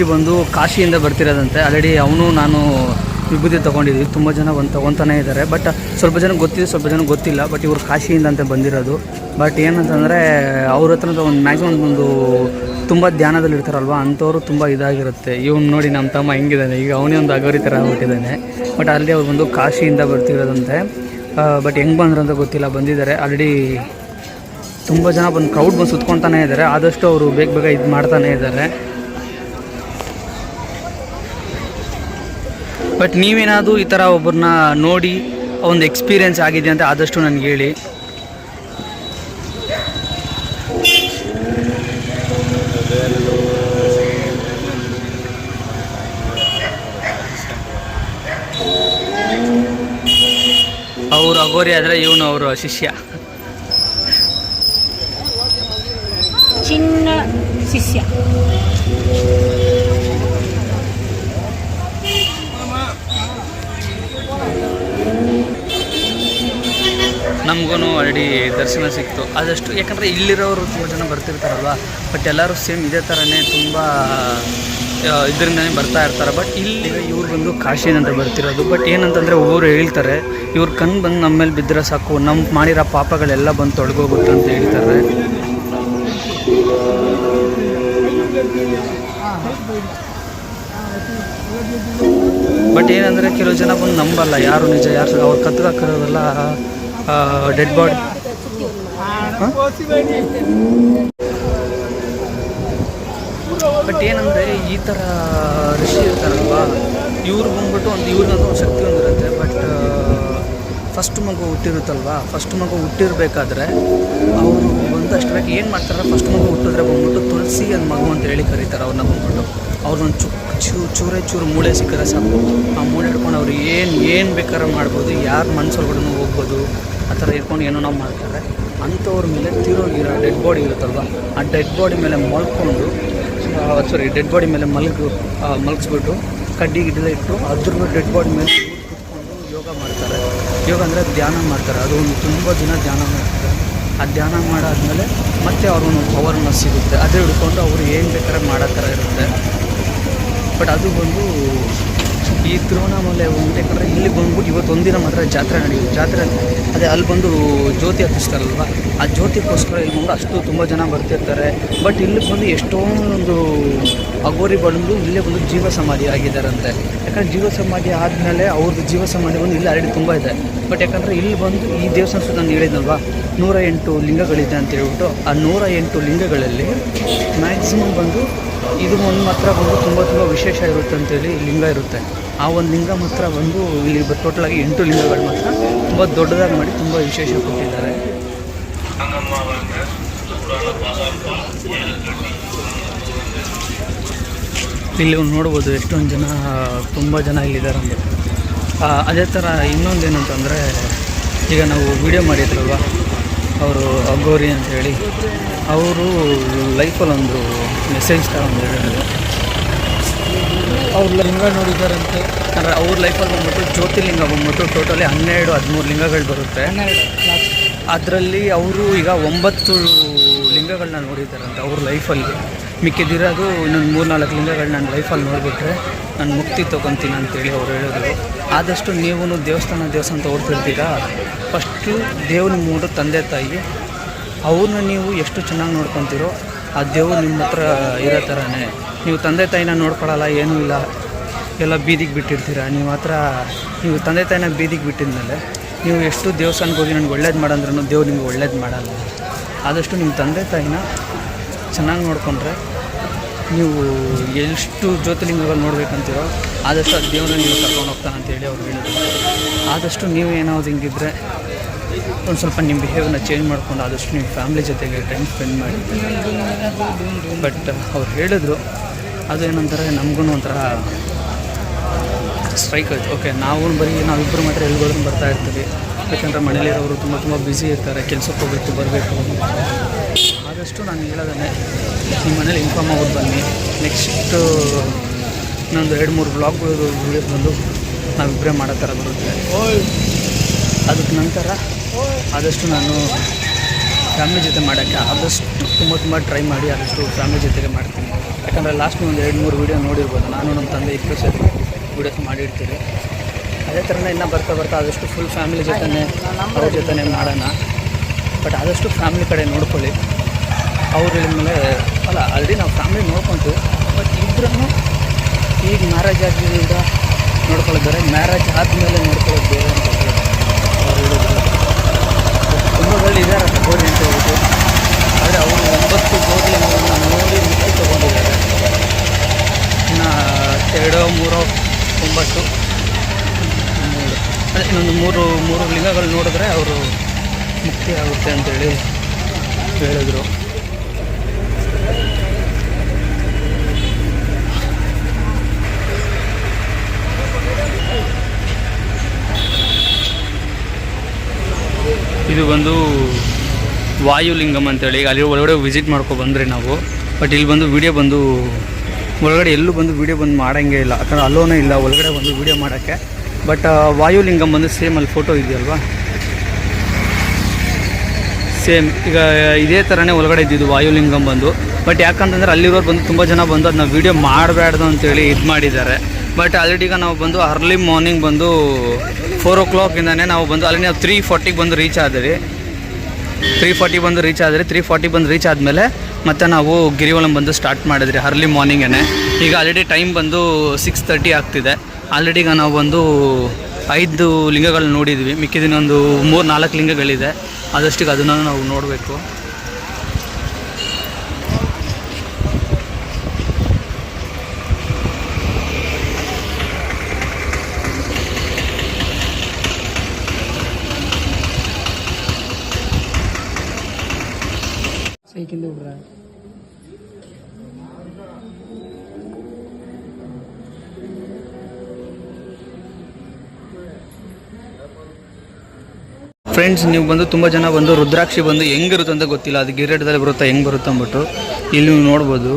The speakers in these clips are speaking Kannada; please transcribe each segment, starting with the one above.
ಮಹರ್ಷಿ ಬಂದು ಕಾಶಿಯಿಂದ ಬರ್ತಿರೋದಂತೆ. ಆಲ್ರೆಡಿ ಅವನು, ನಾನು ವಿಭೂತಿ ತೊಗೊಂಡಿದ್ವಿ. ತುಂಬ ಜನ ಬಂದು ತೊಗೊತಾನೆ ಇದ್ದಾರೆ ಬಟ್ ಸ್ವಲ್ಪ ಜನ ಗೊತ್ತಿದೆ, ಸ್ವಲ್ಪ ಜನ ಗೊತ್ತಿಲ್ಲ. ಬಟ್ ಇವರು ಕಾಶಿಯಿಂದ ಅಂತ ಬಂದಿರೋದು. ಬಟ್ ಏನಂತಂದರೆ, ಅವ್ರ ಹತ್ರ ಒಂದು ಮ್ಯಾಕ್ಸಿಮಮ್ ಒಂದು ತುಂಬ ಧ್ಯಾನದಲ್ಲಿ ಇರ್ತಾರಲ್ವ, ಅಂಥವ್ರು ತುಂಬ ಇದಾಗಿರುತ್ತೆ. ಇವ್ನು ನೋಡಿ ನಮ್ಮ ತಮ್ಮ ಹೆಂಗಿದ್ದಾನೆ ಈಗ ಅವನೇ ಒಂದು ಅಗೋರಿ ಥರ ಆಗ್ಬಿಟ್ಟಿದ್ದಾನೆ. ಬಟ್ ಅಲ್ಲಿ ಅವ್ರು ಬಂದು ಕಾಶಿಯಿಂದ ಬರ್ತಿರೋದಂತೆ. ಬಟ್ ಹೆಂಗೆ ಬಂದ್ರು ಅಂತ ಗೊತ್ತಿಲ್ಲ. ಬಂದಿದ್ದಾರೆ. ಆಲ್ರೆಡಿ ತುಂಬ ಜನ ಬಂದು ಕ್ರೌಡ್ ಬಂದು ಸುತ್ಕೊತಾನೆ ಇದ್ದಾರೆ ಆದಷ್ಟು ಅವರು ಬೇಗ ಬೇಗ ಇದು ಮಾಡ್ತಾನೆ ಇದ್ದಾರೆ ಬಟ್ ನೀವೇನಾದರೂ ಈ ಥರ ಒಬ್ಬರನ್ನ ನೋಡಿ ಒಂದು ಎಕ್ಸ್ಪೀರಿಯೆನ್ಸ್ ಆಗಿದೆ ಅಂತ ಆದಷ್ಟು ನನಗೆ ಹೇಳಿ. ಅವರು ಅಗೋರಿ ಆದರೆ ಇವನು ಅವರು ಶಿಷ್ಯ. ಚಿನ್ನ ಶಿಷ್ಯ. ನಮಗೂ ಆಲ್ರೆಡಿ ದರ್ಶನ ಸಿಕ್ತು. ಆದಷ್ಟು ಯಾಕಂದರೆ ಇಲ್ಲಿರೋರು ತುಂಬ ಜನ ಬರ್ತಿರ್ತಾರಲ್ವ? ಬಟ್ ಎಲ್ಲರೂ ಸೇಮ್ ಇದೇ ಥರನೇ ತುಂಬ ಇದರಿಂದನೇ ಬರ್ತಾ ಇರ್ತಾರೆ. ಬಟ್ ಇಲ್ಲಿ ಇವ್ರು ಬಂದು ಕಾಶಿನಂತ ಬರ್ತಿರೋದು. ಬಟ್ ಏನಂತಂದರೆ ಊರು ಹೇಳ್ತಾರೆ, ಇವ್ರ ಕಣ್ಣು ಬಂದು ನಮ್ಮ ಮೇಲೆ ಬಿದ್ದರೆ ಸಾಕು. ನಮ್ಮ ಮಾಡಿರೋ ಪಾಪಗಳೆಲ್ಲ ಬಂದು ತೊಡಗೋಗುತ್ತೆ ಅಂತ ಹೇಳ್ತಾರೆ. ಬಟ್ ಏನಂದರೆ, ಕೆಲವು ಜನ ಬಂದು ನಂಬಲ್ಲ. ಯಾರು ನಿಜ, ಯಾರು. ಅವ್ರು ಕತ್ಕಾಕಿರೋದೆಲ್ಲ ಡೆಡ್ ಬಾಡಿ ಬಟ್ ಏನಂದರೆ ಈ ಥರ ಋಷಿ ಇರ್ತಾರಲ್ವ ಇವ್ರು ಬಂದ್ಬಿಟ್ಟು ಒಂದು ಇವ್ರ ಒಂದು ಶಕ್ತಿ ಒಂದಿರುತ್ತೆ ಬಟ್ ಫಸ್ಟ್ ಮಗು ಹುಟ್ಟಿರುತ್ತಲ್ವಾ ಫಸ್ಟ್ ಮಗು ಹುಟ್ಟಿರಬೇಕಾದ್ರೆ ಅವರು ಬಂದು ಅಷ್ಟರಾಗಿ ಏನು ಮಾಡ್ತಾರೆ ಫಸ್ಟ್ ಮಗು ಹುಟ್ಟಿದ್ರೆ ಬಂದ್ಬಿಟ್ಟು ತುಳಸಿ ಅಂದ ಮಗು ಅಂತ ಹೇಳಿ ಕರೀತಾರೆ ಅವ್ರನ್ನ ಬಂದ್ಬಿಟ್ಟು. ಅವ್ರನ್ನ ಚು ಚೂ ಚೂರೇ ಚೂರು ಮೂಳೆ ಸಿಕ್ಕರೆ ಸಾಕು. ಆ ಮೂಳೆ ಹಿಡ್ಕೊಂಡು ಅವ್ರು ಏನು ಏನು ಬೇಕಾದ್ರೆ ಮಾಡ್ಬೋದು ಯಾರು ಮನಸ್ಸೊಳಗಡೆ ಹೋಗ್ಬೋದು. ಆ ಥರ ಇಟ್ಕೊಂಡು ಏನೋ ನಾವು ಮಾಡ್ತಾರೆ. ಅಂಥವ್ರ ಮೇಲೆ ತಿರೋಗಿರೋ ಡೆಡ್ ಬಾಡಿ ಇರುತ್ತಲ್ವ? ಆ ಡೆಡ್ ಬಾಡಿ ಮೇಲೆ ಮಲ್ಕೊಂಡು ಸಾರಿ ಡೆಡ್ ಬಾಡಿ ಮೇಲೆ ಮಲಗು ಮಲಗಿಸ್ಬಿಟ್ಟು ಕಡ್ಡಿ ಗಿಡ್ಡೆಲ್ಲ ಇಟ್ಟು ಅದ್ರ ಡೆಡ್ ಬಾಡಿ ಮೇಲೆ ಕುತ್ಕೊಂಡು ಯೋಗ ಮಾಡ್ತಾರೆ. ಯೋಗ ಅಂದರೆ ಧ್ಯಾನ ಮಾಡ್ತಾರೆ. ಅದು ಒಂದು ತುಂಬ ದಿನ ಧ್ಯಾನ ಮಾಡ್ತಾರೆ. ಆ ಧ್ಯಾನ ಮಾಡಾದಮೇಲೆ ಮತ್ತೆ ಅವ್ರಿಗೊಂದು ಪವರ್ನ ಸಿಗುತ್ತೆ. ಅದೇ ಹಿಡ್ಕೊಂಡು ಅವರು ಏನು ಬೇಕಾದ್ರೆ ಮಾಡೋ ಥರ ಇರುತ್ತೆ. ಬಟ್ ಅದು ಬಂದು ಈ ತಿರುವಣ್ಣಾಮಲೆ ಯಾಕಂದರೆ ಇಲ್ಲಿ ಬಂದ್ಬಿಟ್ಟು ಇವತ್ತು ಒಂದಿನ ಮಾತ್ರ ಜಾತ್ರೆ ನಡೆಯುವ ಜಾತ್ರೆ ಅದೇ ಅಲ್ಲಿ ಬಂದು ಜ್ಯೋತಿ ಹತ್ತಿಸ್ತಾರಲ್ವ? ಆ ಜ್ಯೋತಿಗೋಸ್ಕರ ಇಲ್ಲಿ ಬಂದು ಅಷ್ಟು ತುಂಬ ಜನ ಬರ್ತಿರ್ತಾರೆ. ಬಟ್ ಇಲ್ಲಿ ಬಂದು ಎಷ್ಟೊಂದು ಅಗೋರಿ ಬಂದು ಇಲ್ಲೇ ಬಂದು ಜೀವ ಸಮಾಧಿ ಆಗಿದ್ದಾರಂತೆ. ಯಾಕಂದ್ರೆ ಜೀವ ಸಮಾಧಿ ಆದಮೇಲೆ ಅವ್ರದ್ದು ಜೀವ ಸಮಾಧಿ ಬಂದು ಇಲ್ಲಿ ಆಲ್ರೆಡಿ ತುಂಬ ಇದೆ. ಬಟ್ ಯಾಕಂದರೆ ಇಲ್ಲಿ ಬಂದು ಈ ದೇವಸ್ಥಾನ ನಾನು ಹೇಳಿದ್ನಲ್ವ? ನೂರ ಎಂಟು ಲಿಂಗಗಳಿದೆ ಅಂತ ಹೇಳ್ಬಿಟ್ಟು ಆ ನೂರ ಎಂಟು ಲಿಂಗಗಳಲ್ಲಿ ಮ್ಯಾಕ್ಸಿಮಮ್ ಬಂದು ಇದು ಒಂದು ಮಾತ್ರ ಬಂದು ತುಂಬ ತುಂಬ ವಿಶೇಷ ಇರುತ್ತೆ ಅಂತೇಳಿ ಲಿಂಗ ಇರುತ್ತೆ. ಆ ಒಂದು ಲಿಂಗ ಮಾತ್ರ ಬಂದು ಇಲ್ಲಿ ಟೋಟಲಾಗಿ ಎಂಟು ಲಿಂಗಗಳು ಮಾತ್ರ ತುಂಬ ದೊಡ್ಡದಾಗಿ ಮಾಡಿ ತುಂಬ ವಿಶೇಷ ಕೊಟ್ಟಿದ್ದಾರೆ. ಇಲ್ಲಿ ನೋಡ್ಬೋದು ಎಷ್ಟೊಂದು ಜನ, ತುಂಬ ಜನ ಇಲ್ಲಿದ್ದಾರೆ ಅಂತ ಅದೇ ಥರ ಇನ್ನೊಂದು ಏನಂತಂದರೆ ಈಗ ನಾವು ವಿಡಿಯೋ ಮಾಡಿದ್ರಲ್ವ, ಅವರು ಅಗೋರಿ ಅಂತ ಹೇಳಿ, ಅವರು ಲೈಫಲ್ಲಿ ಒಂದು ಮೆಸೇಜ್ ಥರ ಒಂದು ಹೇಳಿದ್ರು. ಅವ್ರ ಲಿಂಗ ನೋಡಿದಾರಂತೆ ಅಂದರೆ ಅವ್ರ ಲೈಫಲ್ಲಿ ಬಂದ್ಬಿಟ್ಟು ಜ್ಯೋತಿರ್ಲಿಂಗ ಬಂದ್ಬಿಟ್ಟು ಟೋಟಲಿ ಹನ್ನೆರಡು ಹದಿಮೂರು ಲಿಂಗಗಳು ಬರುತ್ತೆ. ಅದರಲ್ಲಿ ಅವರು ಈಗ ಒಂಬತ್ತು ಲಿಂಗಗಳನ್ನ ನೋಡಿದ್ದಾರಂತೆ ಅವ್ರ ಲೈಫಲ್ಲಿ ಮಿಕ್ಕಿದಿರೋದು ಇನ್ನೊಂದು ಮೂರು ನಾಲ್ಕು ಲಿಂಗಗಳು ನನ್ನ ಲೈಫಲ್ಲಿ ನೋಡಿಬಿಟ್ರೆ ನಾನು ಮುಕ್ತಿ ತೊಗೊತೀನಿ ಅಂತೇಳಿ ಅವ್ರು ಹೇಳಿದ್ರು. ಆದಷ್ಟು ನೀವು ದೇವಸ್ಥಾನ ದೇವಸ್ಥಾನ ತೋರ್ತಿರ್ತೀರಾ? ಫಸ್ಟು ದೇವ್ರ ಮೂರು ತಂದೆ ತಾಯಿ ಅವ್ರನ್ನ ನೀವು ಎಷ್ಟು ಚೆನ್ನಾಗಿ ನೋಡ್ಕೊತೀರೋ ಆ ದೇವ್ರು ನಿಮ್ಮ ಹತ್ರ ಇರೋ ಥರನೇ. ನೀವು ತಂದೆ ತಾಯಿನ ನೋಡ್ಕೊಳ್ಳಲ್ಲ ಏನೂ ಇಲ್ಲ. ಎಲ್ಲ ಬೀದಿಗೆ ಬಿಟ್ಟಿರ್ತೀರ? ನೀವು ಹತ್ರ ನೀವು ತಂದೆ ತಾಯಿನ ಬೀದಿಗೆ ಬಿಟ್ಟಿದ್ಮೇಲೆ ನೀವು ಎಷ್ಟು ದೇವಸ್ಥಾನಕ್ಕೆ ಹೋಗಿ ನನಗೆ ಒಳ್ಳೇದು ಮಾಡಂದ್ರೂ ದೇವ್ರು ನಿಮ್ಗೆ ಒಳ್ಳೇದು ಮಾಡಲ್ಲ. ಆದಷ್ಟು ನಿಮ್ಮ ತಂದೆ ತಾಯಿನ ಚೆನ್ನಾಗಿ ನೋಡಿಕೊಂಡ್ರೆ ನೀವು ಎಷ್ಟು ಜ್ಯೋತಿರ್ಲಿಂಗಗಳು ನೋಡ್ಬೇಕಂತೀರೋ ಆದಷ್ಟು ಆ ದೇವ್ರನ್ನ ನೀವು ಕರ್ಕೊಂಡು ಹೋಗ್ತಾನೆ ಅಂತೇಳಿ ಅವ್ರು ಹೇಳಿದ್ರು. ಆದಷ್ಟು ನೀವು ಏನಾದ್ರು ಹಿಂಗಿದ್ರೆ ಒಂದು ಸ್ವಲ್ಪ ನಿಮ್ಮ ಬಿಹೇವ್ನ ಚೇಂಜ್ ಮಾಡ್ಕೊಂಡು ಆದಷ್ಟು ನಿಮ್ಮ ಫ್ಯಾಮ್ಲಿ ಜೊತೆಗೆ ಟೈಮ್ ಸ್ಪೆಂಡ್ ಮಾಡಿ. ಬಟ್ ಅವ್ರು ಹೇಳಿದ್ರು, ಅದು ಏನಂತಾರೆ, ನಮಗೂ ಒಂಥರ ಸ್ಟ್ರೈಕ್ ಆಯಿತು. ಓಕೆ ನಾವು ಬರೀ ನಾವಿಬ್ಬರು ಮಾತ್ರ ಎಲ್ಲಿಗೋದ್ರೂ ಬರ್ತಾ ಇರ್ತೀವಿ. ಯಾಕಂದರೆ ಮನೇಲಿರೋರು ತುಂಬ ತುಂಬ ಬ್ಯುಸಿ ಇರ್ತಾರೆ, ಕೆಲಸಕ್ಕೆ ಹೋಗಬೇಕು, ಬರಬೇಕು. ಆದಷ್ಟು ನಾನು ಹೇಳೋದೇ ನಿಮ್ಮ ಮನೇಲಿ ಇನ್ಫಾರ್ಮ್ ಆಗೋದು ಬನ್ನಿ. ನೆಕ್ಸ್ಟು ಇನ್ನೊಂದು ಎರಡು, ಮೂರು ಬ್ಲಾಗ್ ವೀಡಿಯೋಸ್ ಬಂದು ನಾವಿಬ್ಬರೇ ಮಾಡೋ ಥರ ಬರುತ್ತೆ. ಅದಕ್ಕೆ ನಂತರ ಆದಷ್ಟು ನಾನು ಫ್ಯಾಮಿಲಿ ಜೊತೆ ಮಾಡೋಕ್ಕೆ ಆದಷ್ಟು ತುಂಬ ತುಂಬ ಟ್ರೈ ಮಾಡಿ ಆದಷ್ಟು ಫ್ಯಾಮಿಲಿ ಜೊತೆಗೆ ಮಾಡ್ತೀನಿ. ಯಾಕಂದರೆ ಲಾಸ್ಟ್ ಒಂದು ಎರಡು ಮೂರು ವೀಡಿಯೋ ನೋಡಿರ್ಬೋದು. ನಾನು ನಮ್ಮ ತಂದೆ ಇಬ್ಬರು ಸೇರಿ ವೀಡಿಯೋಸ್ ಮಾಡಿರ್ತೀವಿ. ಅದೇ ಥರನೇ ಇನ್ನೂ ಬರ್ತಾ ಬರ್ತಾ ಆದಷ್ಟು ಫುಲ್ ಫ್ಯಾಮಿಲಿ ಜೊತೆನೇ, ಅವ್ರ ಜೊತೆನೇ ಮಾಡೋಣ. ಬಟ್ ಆದಷ್ಟು ಫ್ಯಾಮಿಲಿ ಕಡೆ ನೋಡ್ಕೊಳ್ಳಿ. ಅವ್ರು ಹೇಳಿದ್ಮೇಲೆ, ಅಲ್ಲ ಆಲ್ರೆಡಿ ನಾವು ಫ್ಯಾಮಿಲಿ ನೋಡ್ಕೊತೀವಿ. ಬಟ್ ಇಬ್ಬರನ್ನು ಈಗ ಮ್ಯಾರೇಜ್ ಆಗಿದ್ದರಿಂದ ನೋಡ್ಕೊಳ್ಳೋದು ಮ್ಯಾರೇಜ್ ಆದಮೇಲೆ ನೋಡ್ಕೊಳ್ಳೋದು ಬೇರೆ ಅಂತ ತುಂಬದಲ್ಲಿ ಇದ್ದಾರೆ ಗೋಧಿ ಅಂತ ಹೇಳ್ಬಿಟ್ಟು. ಆದರೆ ಅವರು ಒಂಬತ್ತು ಅನ್ನೋದನ್ನ ನೋಡಿ ಮುಚ್ಚಿ ತೊಗೊಂಡಿದ್ದಾರೆ. ಇನ್ನು ಎರಡೋ, ಮೂರೋ, ಒಂಬತ್ತು ಅದೇ ಇನ್ನೊಂದು ಮೂರು ಮೂರು ಲಿಂಗಗಳು ನೋಡಿದ್ರೆ ಅವರು ಮುಕ್ತಿ ಆಗುತ್ತೆ ಅಂತೇಳಿ ಹೇಳಿದರು. ಇದು ಬಂದು ವಾಯುಲಿಂಗಮ್ ಅಂತೇಳಿ. ಅಲ್ಲಿ ಒಳಗಡೆ ವಿಸಿಟ್ ಮಾಡ್ಕೊ ಬಂದ್ರಿ ನಾವು. ಬಟ್ ಇಲ್ಲಿ ಬಂದು ವಿಡಿಯೋ ಬಂದು ಒಳಗಡೆ ಎಲ್ಲೂ ಬಂದು ವಿಡಿಯೋ ಬಂದು ಮಾಡೋಂಗೆ ಇಲ್ಲ. ಯಾಕಂದ್ರೆ ಅಲೋನೇ ಇಲ್ಲ, ಒಳಗಡೆ ಬಂದು ವಿಡಿಯೋ ಮಾಡೋಕ್ಕೆ. ಬಟ್ ವಾಯುಲಿಂಗಮ್ ಬಂದು ಸೇಮ್ ಅಲ್ಲಿ ಫೋಟೋ ಇದೆಯಲ್ವಾ? ಸೇಮ್. ಈಗ, ಇದೇ ಥರನೇ ಒಳಗಡೆ ಇದ್ದಿದ್ದು ವಾಯುಲಿಂಗಂ ಬಂದು. ಬಟ್ ಯಾಕಂತಂದ್ರೆ ಅಲ್ಲಿರೋರು ಬಂದು ತುಂಬ ಜನ ಬಂದು ಅದನ್ನ ವೀಡಿಯೋ ಮಾಡಬಾರ್ದು ಅಂತೇಳಿ ಇದು ಮಾಡಿದ್ದಾರೆ. ಬಟ್ ಆಲ್ರೆಡಿ ಈಗ ನಾವು ಬಂದು ಅರ್ಲಿ ಮಾರ್ನಿಂಗ್ ಬಂದು ಫೋರ್ ಓ ಕ್ಲಾಕಿಂದನೇ ನಾವು ಬಂದು ಅಲ್ಲಿ ನಾವು ತ್ರೀ ಫಾರ್ಟಿಗೆ ಬಂದು ರೀಚ್ ಆದ್ರಿ ತ್ರೀ ಫಾರ್ಟಿ ಬಂದು ರೀಚ್ ಆದರೆ ತ್ರೀ ಫಾರ್ಟಿ ಬಂದು ರೀಚ್ ಆದಮೇಲೆ ಮತ್ತೆ ನಾವು ಗಿರಿವಲಂ ಬಂದು ಸ್ಟಾರ್ಟ್ ಮಾಡಿದ್ರಿ ಅರ್ಲಿ ಮಾರ್ನಿಂಗೇ ಈಗ ಆಲ್ರೆಡಿ ಟೈಮ್ ಬಂದು ಸಿಕ್ಸ್ ತರ್ಟಿ ಆಗ್ತಿದೆ. ಆಲ್ರೆಡಿ ಈಗ ನಾವು ಬಂದು ಐದು ಲಿಂಗಗಳು ನೋಡಿದ್ವಿ. ಮಿಕ್ಕಿದಿನ ಒಂದು ಮೂರು ನಾಲ್ಕು ಲಿಂಗಗಳಿದೆ. ಆದಷ್ಟಿಗೆ ಅದನ್ನು ನಾವು ನೋಡಬೇಕು. ಫ್ರೆಂಡ್ಸ್ ನೀವು ಬಂದು ತುಂಬ ಜನ ಬಂದು ರುದ್ರಾಕ್ಷಿ ಬಂದು ಹೆಂಗಿರುತ್ತೆ ಅಂತ ಗೊತ್ತಿಲ್ಲ. ಅದು ಗಿರಿಡದಲ್ಲಿ ಬರುತ್ತಾ ಹೆಂಗೆ ಬರುತ್ತೆ ಅಂದ್ಬಿಟ್ಟು ಇಲ್ಲಿ ನೀವು ನೋಡ್ಬೋದು.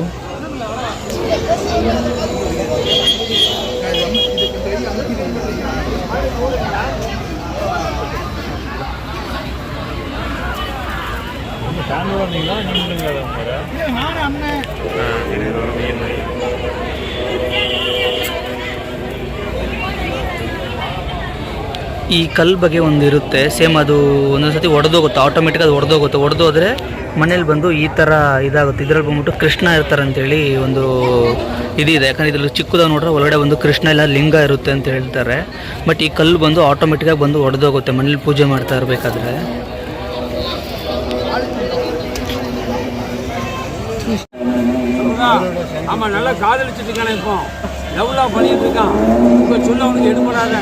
ಈ ಕಲ್ಲು ಬಗ್ಗೆ ಒಂದು ಇರುತ್ತೆ. ಸೇಮ್ ಅದು ಒಂದೊಂದು ಸತಿ ಒಡೆದೋಗುತ್ತೆ ಆಟೋಮೆಟಿಕ್ ಅದು ಒಡೆದೋಗುತ್ತೆ. ಒಡೆದೋದ್ರೆ ಮನೇಲಿ ಬಂದು ಈ ಥರ ಇದಾಗುತ್ತೆ. ಇದ್ರಲ್ಲಿ ಬಂದ್ಬಿಟ್ಟು ಕೃಷ್ಣ ಇರ್ತಾರೆ ಅಂತೇಳಿ ಒಂದು ಇದಿದೆ. ಯಾಕಂದರೆ ಇದ್ರಲ್ಲಿ ಚಿಕ್ಕದಾಗ ನೋಡ್ರೆ ಒಳಗಡೆ ಒಂದು ಕೃಷ್ಣ ಇಲ್ಲ, ಲಿಂಗ ಇರುತ್ತೆ ಅಂತ ಹೇಳ್ತಾರೆ. ಬಟ್ ಈ ಕಲ್ಲು ಬಂದು ಆಟೋಮೆಟಿಕ್ಕಾಗಿ ಬಂದು ಒಡೆದೋಗುತ್ತೆ. ಮನೇಲಿ ಪೂಜೆ ಮಾಡ್ತಾ ಇರಬೇಕಾದ್ರೆ. ஆமா நல்லா காதலிச்சுட்டு இருக்கானே இப்போ. லவ்லா பண்ணிட்டு இருக்கான். உங்க சொல்ல அவனுக்கு எடுபடாத